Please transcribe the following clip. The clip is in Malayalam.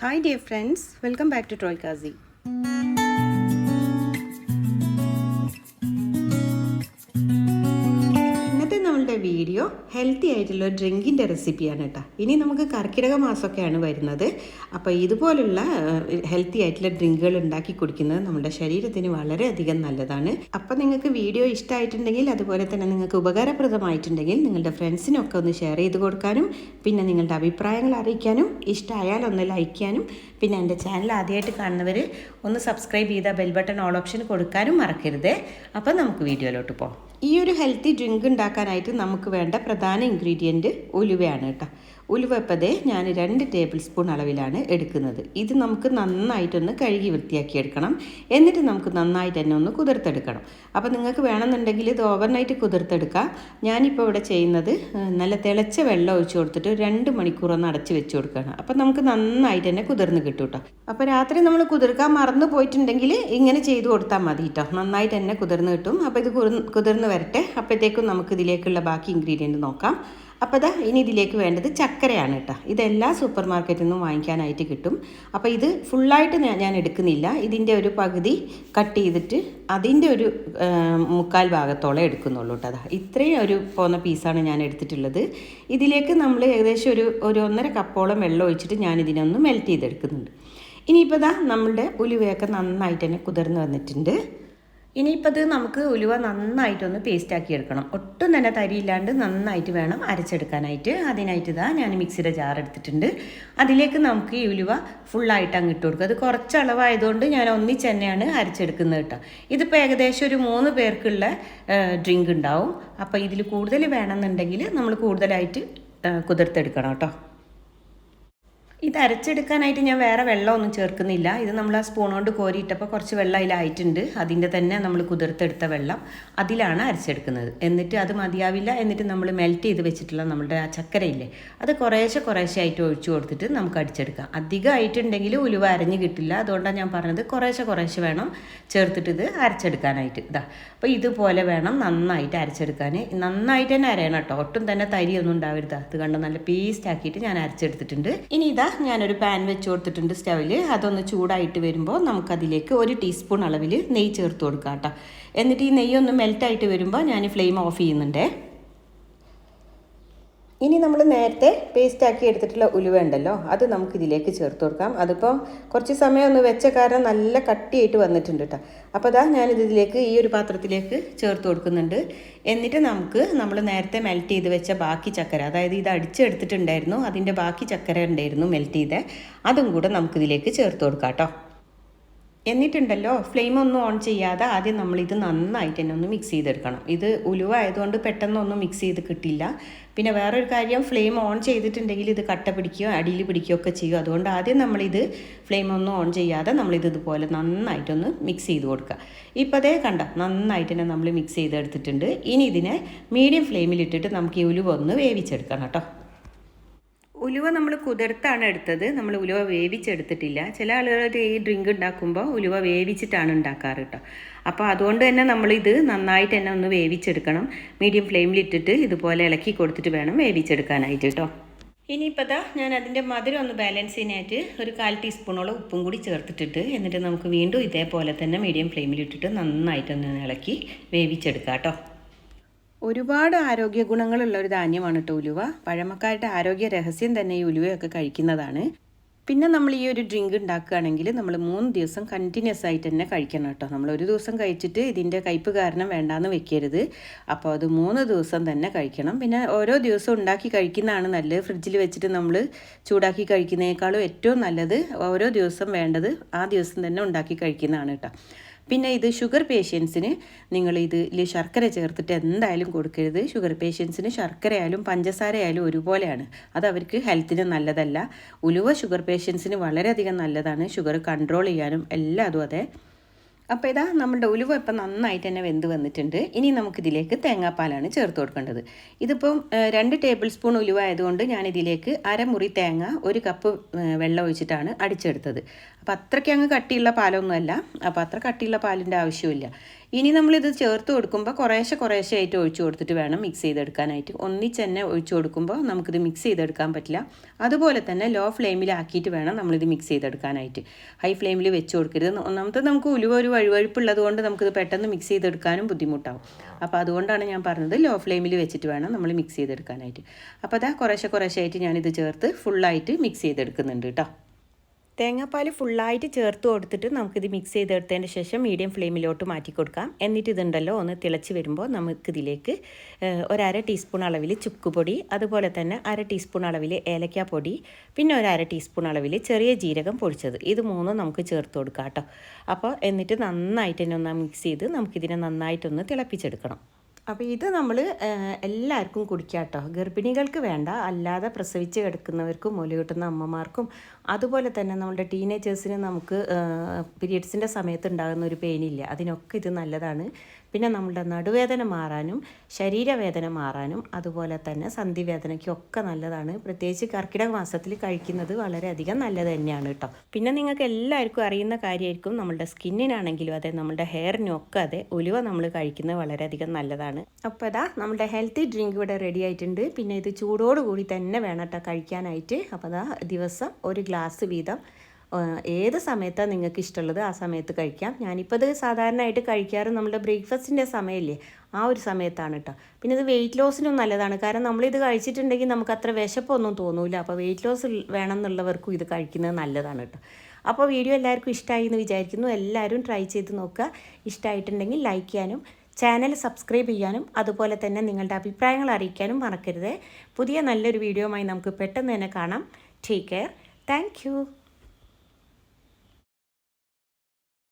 Hi dear friends, welcome back to Troy healthy ആയിട്ടുള്ള ഡ്രിങ്കിന്റെ റെസിപ്പിയാണ് കേട്ടോ. ഇനി നമുക്ക് കർക്കിടക മാസമൊക്കെയാണ് വരുന്നത്. അപ്പോൾ ഇതുപോലുള്ള ഹെൽത്തി ആയിട്ടുള്ള ഡ്രിങ്കുകൾ ഉണ്ടാക്കി കുടിക്കുന്നത് നമ്മുടെ ശരീരത്തിന് വളരെയധികം നല്ലതാണ്. അപ്പോൾ നിങ്ങൾക്ക് വീഡിയോ ഇഷ്ടമായിട്ടുണ്ടെങ്കിൽ അതുപോലെ തന്നെ നിങ്ങൾക്ക് ഉപകാരപ്രദമായിട്ടുണ്ടെങ്കിൽ നിങ്ങളുടെ ഫ്രണ്ട്സിനൊക്കെ ഒന്ന് ഷെയർ ചെയ്ത് കൊടുക്കാനും പിന്നെ നിങ്ങളുടെ അഭിപ്രായങ്ങൾ അറിയിക്കാനും ഇഷ്ടമായാൽ ഒന്ന് ലൈക്ക് ചെയ്യാനും പിന്നെ എന്റെ ചാനൽ ആദ്യമായിട്ട് കാണുന്നവർ ഒന്ന് സബ്സ്ക്രൈബ് ചെയ്താൽ ബെൽ ബട്ടൺ ഓൾ ഓപ്ഷൻ കൊടുക്കാനും മറക്കരുത്. അപ്പോൾ നമുക്ക് വീഡിയോയിലോട്ട് പോകാം. ഈ ഒരു ഹെൽത്തി ഡ്രിങ്ക് ഉണ്ടാക്കാനായിട്ട് നമുക്ക് വേണ്ട പ്രധാന ഇൻഗ്രീഡിയന്റ് ഉലുവയാണ് കേട്ടോ. ഉലുവ ഇപ്പതേ ഞാൻ രണ്ട് ടേബിൾ സ്പൂൺ അളവിലാണ് എടുക്കുന്നത്. ഇത് നമുക്ക് നന്നായിട്ടൊന്ന് കഴുകി വൃത്തിയാക്കി എടുക്കണം. എന്നിട്ട് നമുക്ക് നന്നായിട്ട് തന്നെ ഒന്ന് കുതിർത്തെടുക്കണം. അപ്പോൾ നിങ്ങൾക്ക് വേണമെന്നുണ്ടെങ്കിൽ ഇത് ഓവർനൈറ്റ് കുതിർത്തെടുക്കാം ഞാനിപ്പോൾ ഇവിടെ ചെയ്യുന്നത് നല്ല തിളച്ച വെള്ളം ഒഴിച്ച് കൊടുത്തിട്ട് രണ്ട് മണിക്കൂർ ഒന്ന് അടച്ച് വെച്ച് കൊടുക്കുകയാണ്. അപ്പോൾ നമുക്ക് നന്നായിട്ട് തന്നെ കുതിർന്ന് കിട്ടും കേട്ടോ. അപ്പോൾ രാത്രി നമ്മൾ കുതിർക്കാൻ മറന്നു പോയിട്ടുണ്ടെങ്കിൽ ഇങ്ങനെ ചെയ്ത് കൊടുത്താൽ മതി കേട്ടോ. നന്നായിട്ട് തന്നെ കുതിർന്ന് കിട്ടും. അപ്പോൾ ഇത് കുതിർന്ന് വരട്ടെ. അപ്പോഴത്തേക്കും നമുക്ക് ഇതിലേക്കുള്ള ബാക്കി ഇൻഗ്രീഡിയന്റ് നോക്കാം. അപ്പോൾ ഇതാ ഇനി ഇതിലേക്ക് വേണ്ടത് ചക്കരയാണ് കേട്ടോ. ഇതെല്ലാ സൂപ്പർ മാർക്കറ്റിൽ നിന്നും വാങ്ങിക്കാനായിട്ട് കിട്ടും. അപ്പോൾ ഇത് ഫുള്ളായിട്ട് ഞാൻ എടുക്കുന്നില്ല. ഇതിന്റെ ഒരു പകുതി കട്ട് ചെയ്തിട്ട് അതിന്റെ ഒരു മുക്കാൽ ഭാഗത്തോളം എടുക്കുന്നുള്ളൂ കേട്ടോ അതാ ഇത്രയും ഒരു പോന്ന പീസാണ് ഞാൻ എടുത്തിട്ടുള്ളത്. ഇതിലേക്ക് നമ്മൾ ഏകദേശം ഒരു ഒരു ഒന്നര കപ്പോളം വെള്ളം ഒഴിച്ചിട്ട് ഞാൻ ഇതിനൊന്ന് മെൽറ്റ് ചെയ്തെടുക്കുന്നുണ്ട്. ഇനിയിപ്പോൾ ഇതാ നമ്മളുടെ ഉലുവയൊക്കെ നന്നായിട്ട് തന്നെ കുതിർന്ന് വന്നിട്ടുണ്ട്. ഇനിയിപ്പോൾ ഇത് നമുക്ക് ഉലുവ നന്നായിട്ടൊന്ന് പേസ്റ്റാക്കി എടുക്കണം. ഒട്ടും തന്നെ തരിയില്ലാണ്ട് നന്നായിട്ട് വേണം അരച്ചെടുക്കാനായിട്ട്. അതിനായിട്ട് ഇതാ ഞാൻ മിക്സിയുടെ ജാർ എടുത്തിട്ടുണ്ട്. അതിലേക്ക് നമുക്ക് ഈ ഉലുവ ഫുള്ളായിട്ട് അങ്ങ് ഇട്ട് കൊടുക്കുക. അത് കുറച്ച് അളവായതുകൊണ്ട് ഞാൻ ഒന്നിച്ച് തന്നെയാണ് അരച്ചെടുക്കുന്നത് കേട്ടോ. ഇതിപ്പോൾ ഏകദേശം ഒരു മൂന്ന് പേർക്കുള്ള ഡ്രിങ്ക് ഉണ്ടാവും. അപ്പോൾ ഇതിൽ കൂടുതൽ വേണമെന്നുണ്ടെങ്കിൽ നമ്മൾ കൂടുതലായിട്ട് കുതിർത്തെടുക്കണം കേട്ടോ. ഇത് അരച്ചെടുക്കാനായിട്ട് ഞാൻ വേറെ വെള്ളമൊന്നും ചേർക്കുന്നില്ല. ഇത് നമ്മൾ ആ സ്പൂൺ കൊണ്ട് കോരിയിട്ടപ്പോൾ കുറച്ച് വെള്ളം അതിലായിട്ടുണ്ട്. അതിന്റെ തന്നെ നമ്മൾ കുതിർത്തെടുത്ത വെള്ളം അതിലാണ് അരച്ചെടുക്കുന്നത്. എന്നിട്ട് അത് മതിയാവില്ല. എന്നിട്ട് നമ്മൾ മെൽറ്റ് ചെയ്ത് വെച്ചിട്ടുള്ള നമ്മുടെ ആ ചക്കരയില്ലേ അത് കുറേശ്ശെ കുറേശ്ശെ ആയിട്ട് ഒഴിച്ചു കൊടുത്തിട്ട് നമുക്ക് അടിച്ചെടുക്കാം. അധികം ആയിട്ടുണ്ടെങ്കിൽ ഉലുവ അരഞ്ഞ് കിട്ടില്ല. അതുകൊണ്ടാണ് ഞാൻ പറഞ്ഞത് കുറേശ്ശെ കുറേശ്ശെ വേണം ചേർത്തിട്ട് ഇത് അരച്ചെടുക്കാനായിട്ട്. ഇതാ അപ്പോൾ ഇതുപോലെ വേണം നന്നായിട്ട് അരച്ചെടുക്കാൻ. നന്നായിട്ട് തന്നെ അരയണം കേട്ടോ. ഒട്ടും തന്നെ തരിയൊന്നും ഉണ്ടാവരുത്. അത് കണ്ട് നല്ല പേസ്റ്റ് ആക്കിയിട്ട് ഞാൻ അരച്ചെടുത്തിട്ടുണ്ട്. ഇനി ഇതാ ഞാനൊരു പാൻ വെച്ച് കൊടുത്തിട്ടുണ്ട് സ്റ്റവിൽ. അതൊന്ന് ചൂടായിട്ട് വരുമ്പോൾ നമുക്കതിലേക്ക് ഒരു ടീസ്പൂൺ അളവിൽ നെയ്യ് ചേർത്ത് കൊടുക്കാം കേട്ടോ. എന്നിട്ട് ഈ നെയ്യ് ഒന്ന് മെൽറ്റായിട്ട് വരുമ്പോൾ ഞാൻ ഫ്ലെയിം ഓഫ് ചെയ്യുന്നുണ്ടേ. ഇനി നമ്മൾ നേരത്തെ പേസ്റ്റാക്കി എടുത്തിട്ടുള്ള ഉലുവ ഉണ്ടല്ലോ അത് നമുക്ക് ഇതിലേക്ക് ചേർത്ത് കൊടുക്കാം. അതിപ്പോൾ കുറച്ച് സമയം ഒന്ന് വെച്ച കാരണം നല്ല കട്ടിയായിട്ട് വന്നിട്ടുണ്ട് കേട്ടോ അപ്പോൾ അതാ ഞാനിത് ഇതിലേക്ക് ഈ ഒരു പാത്രത്തിലേക്ക് ചേർത്ത് കൊടുക്കുന്നുണ്ട്. എന്നിട്ട് നമുക്ക് നമ്മൾ നേരത്തെ മെൽറ്റ് ചെയ്ത് വെച്ച ബാക്കി ചക്കര അതായത് ഇത് അടിച്ചെടുത്തിട്ടുണ്ടായിരുന്നു അതിന്റെ ബാക്കി ചക്കര ഉണ്ടായിരുന്നു മെൽറ്റ് ചെയ്ത് അതും കൂടെ നമുക്കിതിലേക്ക് ചേർത്ത് കൊടുക്കാം കേട്ടോ എന്നിട്ടുണ്ടല്ലോ ഫ്ലെയിം ഒന്നും ഓൺ ചെയ്യാതെ ആദ്യം നമ്മൾ ഇത് നന്നായിട്ട് തന്നെ ഒന്ന് മിക്സ് ചെയ്തെടുക്കണം. ഇത് ഉലുവ ആയതുകൊണ്ട് പെട്ടെന്നൊന്നും മിക്സ് ചെയ്ത് കിട്ടില്ല. പിന്നെ വേറൊരു കാര്യം ഫ്ലെയിം ഓൺ ചെയ്തിട്ടുണ്ടെങ്കിൽ ഇത് കട്ട പിടിക്കുകയോ അടിയിൽ പിടിക്കുകയോ ഒക്കെ ചെയ്യും അതുകൊണ്ട് ആദ്യം നമ്മളിത് ഫ്ലെയിം ഒന്നും ഓൺ ചെയ്യാതെ നമ്മളിത് ഇതുപോലെ നന്നായിട്ടൊന്ന് മിക്സ് ചെയ്ത് കൊടുക്കുക. ഇപ്പോൾ അതേ കണ്ട നന്നായിട്ട് തന്നെ നമ്മൾ മിക്സ് ചെയ്തെടുത്തിട്ടുണ്ട്. ഇനി ഇതിനെ മീഡിയം ഫ്ലെയിമിലിട്ടിട്ട് നമുക്ക് ഈ ഉലുവ ഒന്ന് വേവിച്ചെടുക്കണം കേട്ടോ. ഉലുവ നമ്മൾ കുതിർത്താണ് എടുത്തത്. നമ്മൾ ഉലുവ വേവിച്ചെടുത്തിട്ടില്ല. ചില ആളുകൾ ഈ ഡ്രിങ്ക് ഉണ്ടാക്കുമ്പോൾ ഉലുവ വേവിച്ചിട്ടാണ് ഉണ്ടാക്കാറ് കേട്ടോ അപ്പോൾ അതുകൊണ്ട് തന്നെ നമ്മളിത് നന്നായിട്ട് തന്നെ ഒന്ന് വേവിച്ചെടുക്കണം. മീഡിയം ഫ്ലെയിമിലിട്ടിട്ട് ഇതുപോലെ ഇളക്കി കൊടുത്തിട്ട് വേണം വേവിച്ചെടുക്കാനായിട്ട് കേട്ടോ ഇനിയിപ്പോൾ ദാ ഞാൻ അതിന്റെ മധുരം ഒന്ന് ബാലൻസ് ചെയ്യാനായിട്ട് ഒരു കാൽ ടീസ്പൂണോളം ഉപ്പും കൂടി ചേർത്തിട്ടിട്ട് എന്നിട്ട് നമുക്ക് വീണ്ടും ഇതേപോലെ തന്നെ മീഡിയം ഫ്ലെയിമിലിട്ടിട്ട് നന്നായിട്ടൊന്ന് ഇളക്കി വേവിച്ചെടുക്കാം കേട്ടോ ഒരുപാട് ആരോഗ്യ ഗുണങ്ങളുള്ള ഒരു ധാന്യമാണ് കേട്ടോ ഉലുവ. പഴമക്കാരുടെ ആരോഗ്യ രഹസ്യം തന്നെ ഈ ഉലുവയൊക്കെ കഴിക്കുന്നതാണ്. പിന്നെ നമ്മൾ ഈ ഒരു ഡ്രിങ്ക് ഉണ്ടാക്കുകയാണെങ്കിൽ നമ്മൾ മൂന്ന് ദിവസം കണ്ടിന്യൂസ് ആയിട്ട് തന്നെ കഴിക്കണം കേട്ടോ. നമ്മൾ ഒരു ദിവസം കഴിച്ചിട്ട് ഇതിന്റെ കയ്പ് കാരണം വേണ്ടാന്ന് വെക്കരുത്. അപ്പോൾ അത് മൂന്ന് ദിവസം തന്നെ കഴിക്കണം. പിന്നെ ഓരോ ദിവസം ഉണ്ടാക്കി കഴിക്കുന്നതാണ് നല്ലത്. ഫ്രിഡ്ജിൽ വെച്ചിട്ട് നമ്മൾ ചൂടാക്കി കഴിക്കുന്നതിനേക്കാളും ഏറ്റവും നല്ലത്. ഓരോ ദിവസം വേണ്ടത് ആ ദിവസം തന്നെ ഉണ്ടാക്കി കഴിക്കുന്നതാണ് കേട്ടോ. പിന്നെ ഇത് ഷുഗർ പേഷ്യൻസിന് നിങ്ങൾ ഇതിൽ ശർക്കര ചേർത്തിട്ട് എന്തായാലും കൊടുക്കരുത്. ഷുഗർ പേഷ്യൻസിന് ശർക്കര ആയാലും പഞ്ചസാര ആയാലും ഒരുപോലെയാണ്. അത് അവർക്ക് ഹെൽത്തിന് നല്ലതല്ല. ഉലുവ ഷുഗർ പേഷ്യൻസിന് വളരെയധികം നല്ലതാണ്. ഷുഗർ കൺട്രോൾ ചെയ്യാനും എല്ലാം അതും. അതെ അപ്പോൾ ഇതാ നമ്മുടെ ഉലുവ ഇപ്പം നന്നായിട്ട് തന്നെ വെന്ത് വന്നിട്ടുണ്ട്. ഇനി നമുക്കിതിലേക്ക് തേങ്ങാപ്പാലാണ് ചേർത്ത് കൊടുക്കേണ്ടത്. ഇതിപ്പം രണ്ട് ടേബിൾ സ്പൂൺ ഉലുവ ആയതുകൊണ്ട് ഞാനിതിലേക്ക് അരമുറി തേങ്ങ ഒരു കപ്പ് വെള്ളം ഒഴിച്ചിട്ടാണ് അടിച്ചെടുത്തത്. അപ്പോൾ അത്രയ്ക്ക് അങ്ങ് കട്ടിയുള്ള പാലൊന്നുമല്ല. അപ്പോൾ അത്ര കട്ടിയുള്ള പാലിന്റെ ആവശ്യമില്ല ഇനി നമ്മളിത് ചേർത്ത് കൊടുക്കുമ്പോൾ കുറേശ്ശെ കുറേശ്ശെ ആയിട്ട് ഒഴിച്ചു കൊടുത്തിട്ട് വേണം മിക്സ് ചെയ്തെടുക്കാനായിട്ട്. ഒന്നിച്ച് തന്നെ ഒഴിച്ചു കൊടുക്കുമ്പോൾ നമുക്കിത് മിക്സ് ചെയ്തെടുക്കാൻ പറ്റില്ല. അതുപോലെ തന്നെ ലോ ഫ്ലെയിമിലാക്കിയിട്ട് വേണം നമ്മളിത് മിക്സ് ചെയ്തെടുക്കാനായിട്ട്. ഹൈ ഫ്ലെയിമിൽ വെച്ച് കൊടുക്കരുത്. ഒന്നാമത്തെ നമുക്ക് ഉലുവ ഒരു വഴുവഴുപ്പുള്ളത് കൊണ്ട് നമുക്കിത് പെട്ടെന്ന് മിക്സ് ചെയ്തെടുക്കാനും ബുദ്ധിമുട്ടാവും. അപ്പോൾ അതുകൊണ്ടാണ് ഞാൻ പറഞ്ഞത് ലോ ഫ്ലെയിമിൽ വെച്ചിട്ട് വേണം നമ്മൾ മിക്സ് ചെയ്തെടുക്കാനായിട്ട്. അപ്പോൾ അതാ കുറേശ്ശെ കുറേശ്ശെ ആയിട്ട് ഞാനിത് ചേർത്ത് ഫുള്ളായിട്ട് മിക്സ് ചെയ്തെടുക്കുന്നുണ്ട് കേട്ടോ തേങ്ങാപ്പാൽ ഫുള്ളായിട്ട് ചേർത്ത് കൊടുത്തിട്ട് നമുക്കിത് മിക്സ് ചെയ്തെടുത്തതിന് ശേഷം മീഡിയം ഫ്ലെയിമിലോട്ട് മാറ്റി കൊടുക്കാം. എന്നിട്ട് ഇതുണ്ടല്ലോ ഒന്ന് തിളച്ച് വരുമ്പോൾ നമുക്കിതിലേക്ക് ഒരര ടീസ്പൂൺ അളവിൽ ചുക്കുപൊടി അതുപോലെ തന്നെ അര ടീസ്പൂൺ അളവിൽ ഏലക്കാപ്പൊടി പിന്നെ ഒരു അര ടീസ്പൂൺ അളവിൽ ചെറിയ ജീരകം പൊടിച്ചത്. ഇത് മൂന്നും നമുക്ക് ചേർത്ത് കൊടുക്കാം കേട്ടോ. അപ്പോൾ എന്നിട്ട് നന്നായിട്ട് തന്നെ ഒന്ന് മിക്സ് ചെയ്ത് നമുക്കിതിനെ നന്നായിട്ടൊന്ന് തിളപ്പിച്ചെടുക്കണം. അപ്പോൾ ഇത് നമ്മൾ എല്ലാവർക്കും കുടിക്കാം കേട്ടോ ഗർഭിണികൾക്ക് വേണ്ട അല്ലാതെ പ്രസവിച്ച് കിടക്കുന്നവർക്കും മുല കിട്ടുന്ന അമ്മമാർക്കും അതുപോലെ തന്നെ നമ്മുടെ ടീനേജേഴ്സിന് നമുക്ക് പീരിയഡ്സിന്റെ സമയത്ത് ഉണ്ടാകുന്ന ഒരു പെയിനില്ല. അതിനൊക്കെ ഇത് നല്ലതാണ്. പിന്നെ നമ്മുടെ നടുവേദന മാറാനും ശരീരവേദന മാറാനും അതുപോലെ തന്നെ സന്ധിവേദനയ്ക്കൊക്കെ നല്ലതാണ്. പ്രത്യേകിച്ച് കർക്കിടക മാസത്തിൽ കഴിക്കുന്നത് വളരെയധികം നല്ലത് തന്നെയാണ് കേട്ടോ. പിന്നെ നിങ്ങൾക്ക് എല്ലാവർക്കും അറിയുന്ന കാര്യമായിരിക്കും നമ്മുടെ സ്കിന്നിനാണെങ്കിലും അതെ നമ്മുടെ ഹെയറിനും ഒക്കെ അതെ ഉലുവ നമ്മൾ കഴിക്കുന്നത് വളരെയധികം നല്ലതാണ്. അപ്പോൾ അതാ നമ്മുടെ ഹെൽത്തി ഡ്രിങ്ക് ഇവിടെ റെഡി ആയിട്ടുണ്ട്. പിന്നെ ഇത് ചൂടോടുകൂടി തന്നെ വേണം കേട്ടോ കഴിക്കാനായിട്ട്. അപ്പോൾ അതാ ദിവസം ഒരു ഗ്ലാസ് വീതം. ഏത് സമയത്താണ് നിങ്ങൾക്ക് ഇഷ്ടമുള്ളത് ആ സമയത്ത് കഴിക്കാം. ഞാനിപ്പോൾ ഇത് സാധാരണയായിട്ട് കഴിക്കാറ് നമ്മുടെ ബ്രേക്ക്ഫാസ്റ്റിന്റെ സമയമില്ലേ ആ ഒരു സമയത്താണ് കേട്ടോ. പിന്നെ ഇത് വെയിറ്റ് ലോസിനും നല്ലതാണ്. കാരണം നമ്മളിത് കഴിച്ചിട്ടുണ്ടെങ്കിൽ നമുക്ക് അത്ര വിശപ്പൊന്നും തോന്നൂല. അപ്പോൾ വെയിറ്റ് ലോസ് വേണം എന്നുള്ളവർക്കും ഇത് കഴിക്കുന്നത് നല്ലതാണ് കേട്ടോ. അപ്പോൾ വീഡിയോ എല്ലാവർക്കും ഇഷ്ടമായി എന്ന് വിചാരിക്കുന്നു. എല്ലാവരും ട്രൈ ചെയ്ത് നോക്കുക. ഇഷ്ടമായിട്ടുണ്ടെങ്കിൽ ലൈക്ക് ചെയ്യാനും ചാനൽ സബ്സ്ക്രൈബ് ചെയ്യാനും അതുപോലെ തന്നെ നിങ്ങളുടെ അഭിപ്രായങ്ങൾ അറിയിക്കാനും മറക്കരുത്. പുതിയ നല്ലൊരു വീഡിയോയുമായി നമുക്ക് പെട്ടെന്ന് തന്നെ കാണാം. Take care thank